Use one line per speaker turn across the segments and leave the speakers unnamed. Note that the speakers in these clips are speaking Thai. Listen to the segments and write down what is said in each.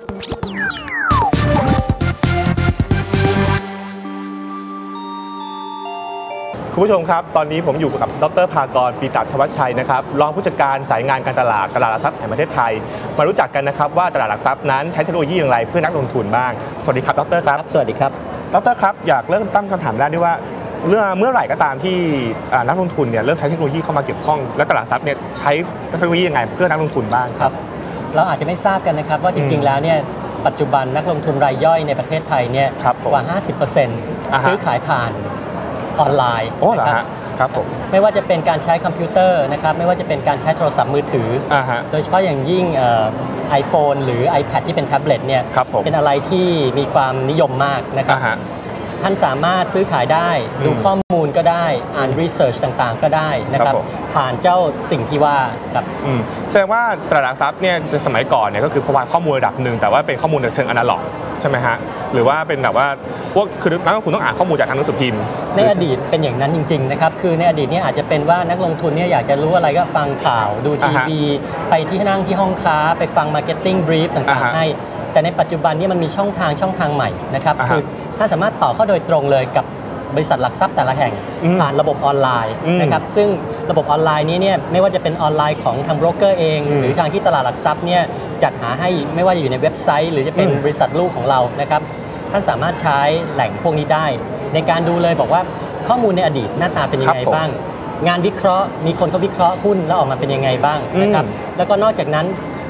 คุณผู้ชมครับ ตอนนี้ผมอยู่กับดรภากรปีตัดธวัชชัยนะครับรองผู้จัดการสายงานการตลาดตลาดหลักทรัพย์แห่งประเทศไทย มารู้จักกันนะครับว่าตลาดหลักทรัพย์นั้นใช้เทคโนโลยีอย่างไรเพื่อนักลงทุนบ้าง สวัสดีครับดรครับ
สวัสดีครับ
ดรครับ อยากเริ่มตั้งคำถามแรกด้วยว่าเมื่อเมื่อไหร่ก็ตามที่อ่านักลงทุนเนี่ยเริ่มใช้เทคโนโลยีเข้ามาเกี่ยวข้อง และตลาดหลักทรัพย์เนี่ยใช้เทคโนโลยียังไงเพื่อนักลงทุนบ้าง
ครับ เราอาจจะไม่ทราบกันนะครับ ว่าจริง ๆ แล้วเนี่ยปัจจุบันนักลงทุนรายย่อยในประเทศไทยเนี่ย
ครับผม
กว่า
อ่า
50%
ฮะ
ซื้อขายผ่านออนไลน์
โอ้เหรอ
นะค
ฮะ
บ
ครับผม
ไม่ว่าจะเป็นการใช้คอมพิวเตอร์นะครับไม่ว่าจะเป็นการใช้โทรศัพท์มือถืออ
อ่าฮะ
โดยเฉพาะอย่างยิ่งไอโฟนหรือ iPad ที่เป็นแท็บเล็ตเนี่ย
ครับผม
เป็นอะไรที่มีความนิยมมากนะครับ
อ่าฮะ
ท่านสามารถซื้อขายได้ ดู
อืม
ข้อมูลก็ได้อ่านรีเสิร์ชต่างๆ ก็ได้นะค
ครั
รับบ
ผม
ผ่านเจ้าสิ่งที่ว่าครับ
อืมแสดงว่าตลาดหลักทรัพย์เนี่ยสมัยก่อนเนี่ยก็คือพรอข้อมูลระดับหนึ่งแต่ว่าเป็นข้อมูลในเชิงอนาล็อกใช่ไหมฮะหรือว่าเป็นแบบว่าพวกคือนักลงทุนต้องอ่านข้อมูลจากทางหนังสือพิมพ์
ในอดีตเป็นอย่างนั้นจริงๆนะครับ คือในอดีตเนี่ยอาจจะเป็นว่านักลงทุนเนี่ยอยากจะรู้อะไรก็ฟังข่าวดูที
อ่าฮะ
วี ไปที่นั่งที่ห้องค้า ไปฟังมาร์เก็ตติ้งบรีฟ
อ่า
ต่าง
ฮะ
ๆให้ แต่ในปัจจุบันเนี่ยมันมีช่องทางช่องทางใหม่นะครับ
อ่าฮะ
คือถ้านสามารถต่อเข้าโดยตรงเลยกับบริษัทหลักทรัพย์แต่ละแห่ง
อืม
ผ่านระบบออนไลน์
อืม
นะครับซึ่งระบบออนไลน์นี้เนี่ยไม่ว่าจะเป็นออนไลน์ของทางโบรกเกอร์เอง
อืม
หรือทางที่ตลาดหลักทรัพย์เนี่ยจัดหาให้ไม่ว่าจะอยู่ในเว็บไซต์ หรือจะเป็น
อืม
บริษัทลูกของเรานะครับท่านสามารถใช้แหล่งพวกนี้ได้ ในการดูเลยบอกว่าข้อมูลในอดีตหน้าตาเป็นยังไง
ครับผม
บ้าง งานวิเคราะห์ มีคนเขาวิเคราะห์หุ้นแล้วออกมาเป็นยังไงบ้างนะครับ
อืม
แล้วก็นอกจากนั้น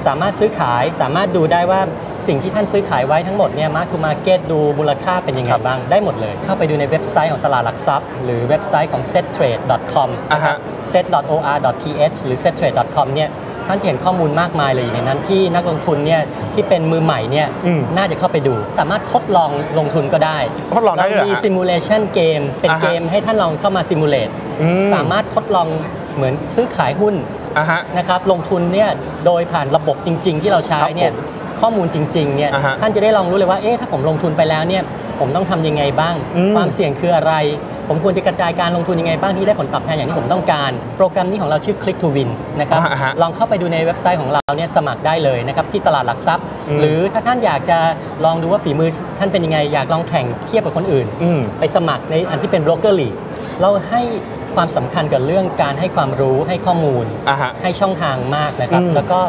สามารถซื้อขายสามารถดูได้ว่า สิ่งที่ท่านซื้อขายไว้ทั้งหมดเนี่ยมาร์ to มาร์เก็ตดูมูลค่าเป็นยังไงบ้าง ได้หมดเลย เข้าไปดูในเว็บไซต์ของตลาดหลักทรัพย์ หรือเว็บไซต์ของ settrade.com
อ่าฮะ
set.or.th หรือ settrade.com เนี่ยท่านจะเห็นข้อมูลมากมายเลยอยู่ในนั้นที่นักลงทุนเนี่ยที่เป็นมือใหม่เนี่ย
อืม
น่าจะเข้าไปดู สามารถทดลองลงทุนก็ได้
ทดลองได้ด้วยเหรอ
มี
ฮะ
ซิมูเลชันเกมเป็น
อ่าฮะ
เกมให้ท่านลองเข้ามาซิมูเลต
อืม
สามารถทดลองเหมือนซื้อขายหุ้น
อ่าฮะ
นะครับลงทุนเนี่ยโดยผ่านระบบจริง ๆ ที่เราใช้
ครับ
เนี่ย
ผม
ข้อมูลจริงๆเนี่ย
อ่าฮะ
ท่านจะได้ลองรู้เลยว่าเอ๊ะถ้าผมลงทุนไปแล้วเนี่ยผมต้องทำยังไงบ้าง
อืม
ความเสี่ยงคืออะไร ผมควรจะกระจายการลงทุนยังไงบ้างที่ได้ผลตอบแทนอย่างที่ผมต้องการ โปรแกรมนี้ของเราชื่อ Click to Win นะครับ
อ่าฮะ
ลองเข้าไปดูในเว็บไซต์ของเราเนี่ยสมัครได้เลยนะครับที่ตลาดหลักทรัพย์
อืม
หรือถ้าท่านอยากจะลองดูว่าฝีมือท่านเป็นยังไงอยากลองแข่งเทียบกับคนอื่น
อืม
ไปสมัครในอันที่เป็น broker league เราให้ความสำคัญกับเรื่องการให้ความรู้ให้ข้อมูล
อ่าฮะ
ให้ช่องทางมากนะครับ
อืม
แล้วก็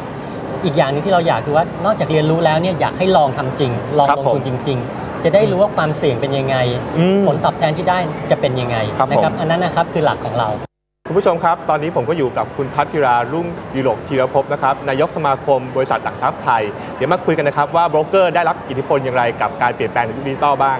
อีกอย่างหนึงที่เราอยากคือว่านอกจากเรียนรู้แล้วเนี่ยอยากให้ลองทำจริง ลอง
ครับ
ลงทุนจริง ๆ จะได้รู้ว่าความเสี่ยงเป็นยังไง
อืม
ผลตอบแทนที่ได้จะเป็นยังไง
ครับ
นะครับ
ผม
อันนั้นนะครับคือหลักของเรา
คุณผู้ชมครับ ตอนนี้ผมก็อยู่กับคุณพัทธิรารุ่งยุโรปธีรภพนะครับ นายกสมาคมบริษัทหลักทรัพย์ไทย เดี๋ยวมาคุยกันนะครับว่าโบรกเกอร์ได้รับอิทธิพลอย่างไรกับการเปลี่ยนแปลงในยุคดิจิตอลบ้าง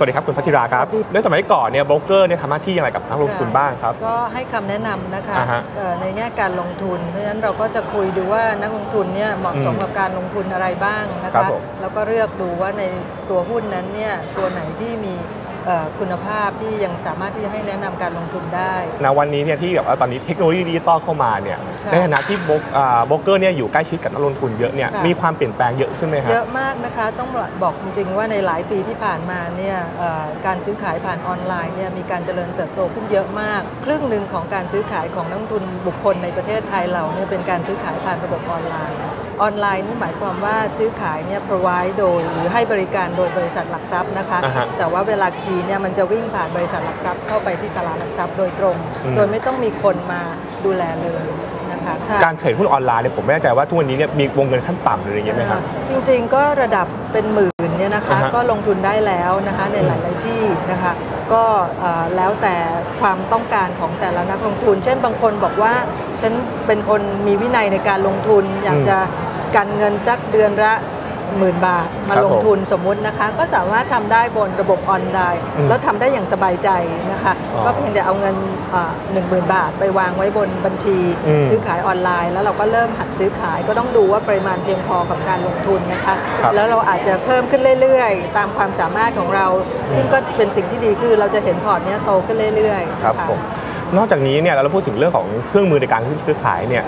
สวัสดีครับคุณพัทธิราครับ
สวัสดี
ในสมัยก่อนเนี่ยโบรกเกอร์เนี่ยทำหน้าที่อย่างไรกับนักลงทุนบ้างครับ
ก็ให้คำแนะนำนะคะ
อ่าฮะ
เอ่อในแง่การลงทุน เพราะฉะนั้นเราก็จะคุยดูว่านักลงทุนเนี่ยเหมาะสม
อืม
กับการลงทุนอะไรบ้างนะ
ครั
คะ
บผม
แล้วก็เลือกดูว่าในตัวหุ้นนั้นเนี่ยตัวไหนที่มีเอ่อ คุณภาพที่ยังสามารถที่จะให้แนะนำการลงทุนได้
ณวันนี้เนี่ยที่แบบว่าตอนนี้เทคโนโลยีดิจิตอลเข้ามาเนี่ย
ค่ะ
ในฐานะที่โบรกอ่าโบรกเกอร์เนี่ยอยู่ใกล้ชิดกับนักลงทุนเยอะเนี่ย
ค่ะ
มีความเปลี่ยนแปลงเยอะขึ้นไหมครั
เย
บ
อะมากนะคะต้องบอกจริง ๆ ว่าในหลายปีที่ผ่านมาเนี่ยเอ่อการซื้อขายผ่านออนไลน์เนี่ยมีการเจริญเติบโตขึ้นเยอะมาก ครึ่งหนึ่งของการซื้อขายของนักลงทุนบุคคลในประเทศไทยเราเนี่ยเป็นการซื้อขายผ่านระบบออนไลน์ ออนไลน์นี่หมายความว่าซื้อขายเนี่ย provide โดย หรือให้บริการโดยบริษัทหลักทรัพย์นะคะ
อ่าฮะ
แต่ว่าเวลาคีย์เนี่ยมันจะวิ่งผ่านบริษัทหลักทรัพย์เข้าไปที่ตลาดหลักทรัพย์โดยตรง
อืม
โดยไม่ต้องมีคนมาดูแลเลยนะคะค่ะ
การเทรดหุ้นออนไลน์เนี่ยผมไม่แน่ใจว่าทุกวันนี้เนี่ยมีวงเงินขั้นต่ำหรืออะไรอย่างเงี้ยไหมครับ
จริงๆก็ระดับเป็นหมื่นเนี่ยนะคะ
อ่าฮะ
ก็ลงทุนได้แล้วนะคะในหลายๆที่นะคะก็เอ่อแล้วแต่ความต้องการของแต่ละนักลงทุน เช่นบางคนบอกว่า ฉันเป็นคนมีวินัยในการลงทุน อยากจะกันเงินสักเดือนละหมื่นบาทมา
ครับ
ลงทุนสมมุตินะคะ ก็สามารถทำได้บนระบบออนไลน์
อืม
แล้วทำได้อย่างสบายใจนะคะ
อ๋อ
ก็เพียงแต่เอาเงินหนึ่งหมื่นบาท ไปวางไว้บนบัญชี
อืม
ซื้อขายออนไลน์ แล้วเราก็เริ่มหัดซื้อขายก็ต้องดูว่าปริมาณเพียงพอกับการลงทุนนะคะ
ครับ
แล้วเราอาจจะเพิ่มขึ้นเรื่อยๆ ตามความสามารถของเรา ซึ่งก็เป็นสิ่งที่ดีคือเราจะเห็นพอร์ตเนี้ยโตขึ้นเรื่อยๆ
ครับะผม นอกจากนี้เนี่ยเราพูดถึงเรื่องของเครื่องมือในการซื้อขายเนี่ย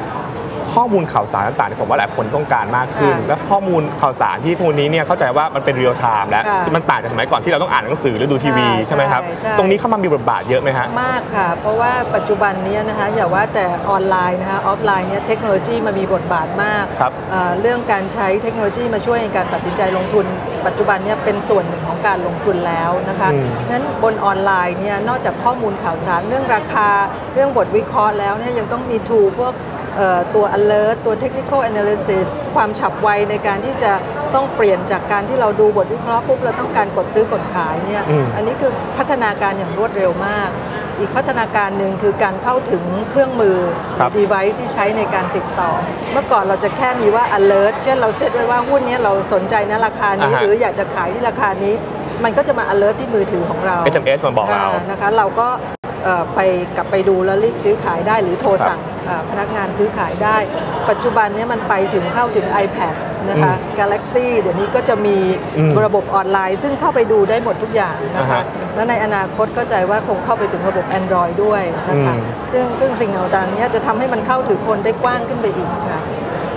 ขข้อมูลข่าวสารต่างๆเนี่ยผมว่าหลายคนต้องการมากขึ้น
ค่ะ
และข้อมูลข่าวสารที่ทุกวันนี้เนี่ยเข้าใจว่ามันเป็นเรียลไทม์แล้ว
ค่ะ
คือมันต่างจากสมัยก่อนที่เราต้องอ่านหนังสือหรือดูทีวี
ใช่
ใช่ไหมครับ
ใช่ใช่
ตรงนี้เข้ามามีบทบาทเยอะไหมฮะ
มากค่ะ เพราะว่าปัจจุบันเนี้นะคะอย่าว่าแต่ออนไลน์นะคะออฟไลน์เนี่ยเทคโนโลยีมันมีบทบาทมาก
ครับ
เอ่อเรื่องการใช้เทคโนโลยีมาช่วยในการตัดสินใจลงทุน ปัจจุบันเนี่ยเป็นส่วนหนึ่งของการลงทุนแล้วนะคะ
อืม
นั้นบนออนไลน์เนี่ยนอกจากข้อมูลข่าวสารเรื่องราคา เรื่องบทวิเคราะห์แล้วเนี่ยยังต้องมี tool พวกเอ่อ ตัว alert ตัว technical analysis ความฉับไวในการที่จะต้องเปลี่ยนจากการที่เราดูบทวิเคราะห์ปุ๊บเราต้องการกดซื้อกดขายเนี่ย
อืม
อันนี้คือพัฒนาการอย่างรวดเร็วมาก อีกพัฒนาการหนึ่งคือการเข้าถึงเครื่องมือ
ครับ
device ที่ใช้ในการติดต่อ เมื่อก่อนเราจะแค่มีว่า alert เช่นเราเซตไว้ว่าหุ้นเนี้ยเราสนใจนะราคานี้
อ่าฮะ
หรืออยากจะขายที่ราคานี้ มันก็จะมา alert ที่มือถือของเรา
SMS มาบอกเรา
นะคะเราก็เอ่อไปกลับไปดูแล้วรีบซื้อขายได้หรือโทร
ครับ
สั่งเอ่อ พนักงานซื้อขายได้ ปัจจุบันเนี้มันไปถึงเข้าถึง iPad นะคะ Galaxy เดี๋ยวนี้ก็จะมี
อืม
ระบบออนไลน์ ซึ่งเข้าไปดูได้หมดทุกอย่างนะ
อ่า
คะ
ฮะ
แล้วในอนาคตก็ใจว่าคงเข้าไปถึงระบบ Android ด้วยนะคะ
อืม
ซึ่งซึ่งสิ่งเหล่านี้จะทำให้มันเข้าถึงคนได้กว้างขึ้นไปอีกค่ะ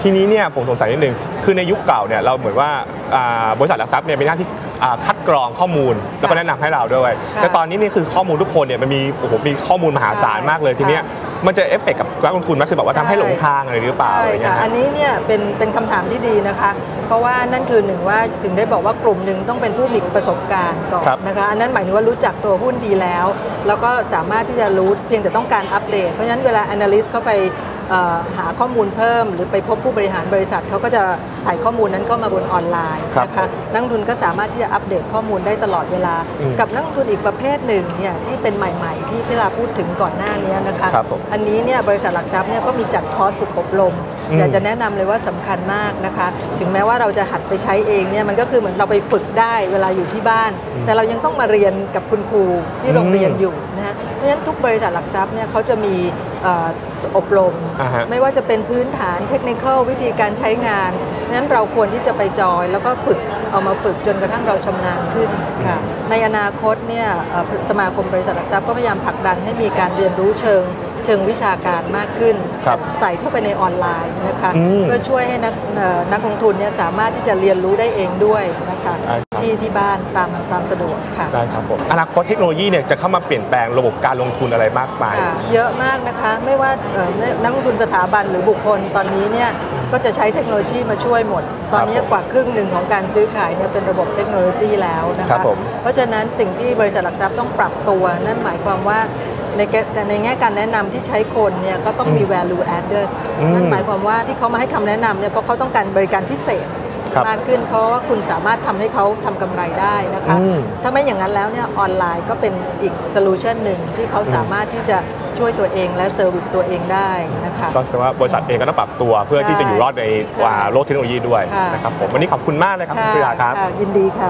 ทีนี้เนี่ยผมสงสัยนิดนึงคือในยุคเก่าเนี่ยเราเหมือนว่าอ่าบริษัทหลักทรัพย์เนี่ยเป็นหน้าที่อ่าคัดกรองข้อมูลแล้วก็แนะนำให้เราด้วย
ค่ะ
แต่ตอนนี้นี่คือข้อมูลทุกคนเนี่ยมันมีโอ้โหมีข้อมูลมหาศาลมากเลย
ใช่
ทีเนี้ย มันจะเอฟเฟกต์กับนักลงทุนไหมคือแบบว่าทำให้หลงทางอะไรหรือเปล่า
ใช่
อะไรเงี้
ค่ะ
ย
อั
ฮะ
นนี้เนี่ยเป็นเป็นคำถามที่ดีนะคะ เพราะว่านั่นคือหนึ่งว่าถึงได้บอกว่ากลุ่มหนึ่งต้องเป็นผู้มีประสบการณ์ก่อน
ครับ
นะคะอันนั้นหมายถึงว่ารู้จักตัวหุ้นดีแล้ว แล้วก็สามารถที่จะรู้เพียงแต่ต้องการอัปเดตเพราะฉะนั้นเวลา analyst เข้าไปเอ่อ หาข้อมูลเพิ่ม หรือไปพบผู้บริหารบริษัทเขาก็จะใส่ข้อมูลนั้นก็มาบนออนไลน์
ครับ
นะคะนักลงทุนก็สามารถที่จะอัปเดตข้อมูลได้ตลอดเวลา
อืม
กับนักลงทุนอีกประเภทหนึ่งเนี่ยที่เป็นใหม่ ๆ ที่พี่ลาพูดถึงก่อนหน้านี้นะคะ
ครับผม
อันนี้เนี่ยบริษัทหลักทรัพย์เนี่ยก็มีจัดคอร์สฝึกอบรม
อืม
อยากจะแนะนำเลยว่าสำคัญมากนะคะ ถึงแม้ว่าเราจะหัดไปใช้เองเนี่ยมันก็คือเหมือนเราไปฝึกได้เวลาอยู่ที่บ้าน แต่เรายังต้องมาเรียนกับคุณครูที่โรงเรียนอยู่นะฮะเพราะฉะนั้นทุกบริษัทหลักทรัพย์เนี่ยเขาจะมีเอ่ออบรม
อ่าฮะ
ไม่ว่าจะเป็นพื้นฐานเทคนิควิธีการใช้งานเพราะฉะนั้นเราควรที่จะไปจอย แล้วก็ฝึกเอามาฝึกจนกระทั่งเราชำนาญขึ้นค่ะในอนาคตเนี่ยเอ่อสมาคมบริษัทหลักทรัพย์ก็พยายามผลักดันให้มีการเรียนรู้เชิง เชิงวิชาการมากขึ้น
ครับ
ใส่เข้าไปในออนไลน์นะคะ
อืม
เพื่อช่วยให้นักเอ่อนักลงทุนเนี่ยสามารถที่จะเรียนรู้ได้เองด้วยนะคะ
ได้ครับ
ที่ที่บ้านตามตามสะดวกค่ะ
ได้ครับผมอนาคตเทคโนโลยีเนี่ยจะเข้ามาเปลี่ยนแปลงระบบการลงทุนอะไรมากมาย
ค่ะเยอะมากนะคะไม่ว่าเอ่อนักลงทุนสถาบันหรือบุคคลตอนนี้เนี่ยก็จะใช้เทคโนโลยีมาช่วยหมด ตอนนี้
ครับผม
กว่าครึ่งหนึ่งของการซื้อขายเนี่ยเป็นระบบเทคโนโลยีแล้วนะ
ครั
คะ
บผม
เพราะฉะนั้นสิ่งที่บริษัทหลักทรัพย์ต้องปรับตัว นั่นหมายความว่า ในแง่แต่ในแง่การแนะนำที่ใช้คนเนี่ยก็ต้องมี value added
อืม
นั่นหมายความว่าที่เขามาให้คำแนะนำเนี่ยเพราะเขาต้องการบริการพิเศษ
ครับ
มากขึ้นเพราะว่าคุณสามารถทำให้เขาทำกำไรได้นะคะ
อืม
ถ้าไม่อย่างนั้นแล้วเนี่ยออนไลน์ก็เป็นอีกโซลูชันหนึ่งที่เขาสามารถที่จะช่วยตัวเองและเซอร์วิสตัวเองได้นะคะ
ก็แปลว่าบริษัทเองก็ต้องปรับตัวเพื่อที่จะอยู่รอดใน
ใช่
ว่าโลกเทคโนโลยีด้วย
ค่ะ
นะครับผมวันนี้ขอบคุณมากเลยครับคุณพิยาครับ
ค่ะยินดีค่ะ